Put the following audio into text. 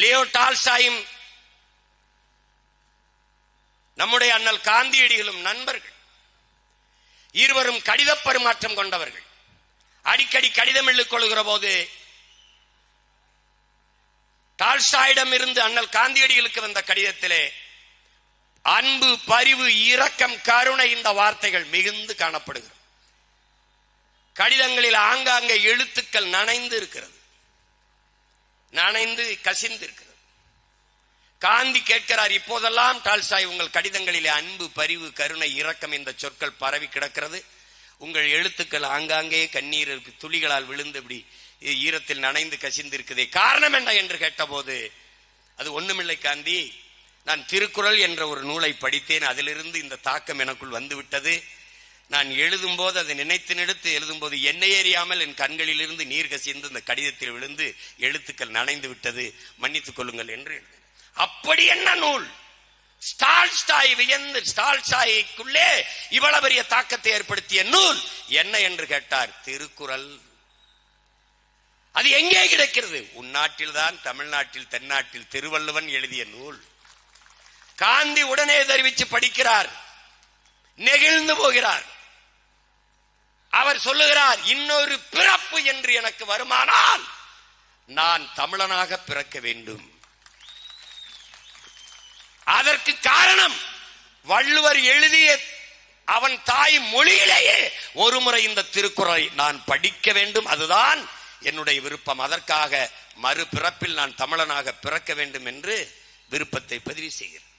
Leo டால்சாயும் நம்முடைய அண்ணல் காந்தியடிகளும் நண்பர்கள். இருவரும் கடித பரிமாற்றம் கொண்டவர்கள். அடிக்கடி கடிதம் எழுதிக் கொள்கிற போது டால்சாயிடம் இருந்து அண்ணல் காந்தியடிகளுக்கு வந்த கடிதத்திலே அன்பு பரிவு இரக்கம் கருணை இந்த வார்த்தைகள் மிகுந்து காணப்படுகிறது. கடிதங்களில் ஆங்காங்கே எழுத்துக்கள் நனைந்து இருக்கிறது. நனைந்து கசிந்திருக்கிறது. காந்தி கேட்கிறார் இப்போதெல்லாம் டால்ஸ்டாய் உங்கள் கடிதங்களிலே அன்பு பரிவு கருணை இரக்கம் இந்த சொற்கள் பரவி கிடக்கிறது. உங்கள் எழுத்துக்கள் ஆங்காங்கே கண்ணீர் துளிகளால் விழுந்து இப்படி ஈரத்தில் நனைந்து கசிந்திருக்குதே. காரணம் என்ன என்று கேட்டபோது அது ஒண்ணுமில்லை காந்தி. நான் திருக்குறள் என்ற ஒரு நூலை படித்தேன். அதிலிருந்து இந்த தாக்கம் எனக்குள் வந்துவிட்டது. நான் எழுதும் போது அதை நினைத்து நினைத்து எழுதும் போது என்னை எறியாமல் என் கண்களிலிருந்து நீர் கசிந்து இந்த கடிதத்தில் விழுந்து எழுத்துக்கள் நனைந்து விட்டது. மன்னித்துக் கொள்ளுங்கள் என்று அப்படி என்ன நூல்? ஸ்டால்ஸ்டாய் வியந்து ஸ்டால்ஸ்டாய்க்குள்ளே இவ்வளவு பெரிய தாக்கத்தை ஏற்படுத்திய நூல் என்ன என்று கேட்டார். திருக்குறள். அது எங்கே கிடைக்கிறது? உன்னாட்டில் தான் தமிழ்நாட்டில் தென்னாட்டில் திருவள்ளுவன் எழுதிய நூல். காந்தி உடனே தெரிவித்து படிக்கிறார். நெகிழ்ந்து போகிறார். அவர் சொல்லுகிறார் இன்னொரு பிறப்பு என்று எனக்கு வருமானால் நான் தமிழனாக பிறக்க வேண்டும். அதற்கு காரணம் வள்ளுவர் எழுதிய அவன் தாய் மொழியிலேயே ஒரு முறை இந்த திருக்குறளை நான் படிக்க வேண்டும். அதுதான் என்னுடைய விருப்பம். அதற்காக மறுபிறப்பில் நான் தமிழனாக பிறக்க வேண்டும் என்று விருப்பத்தை பதிவு செய்கிறேன்.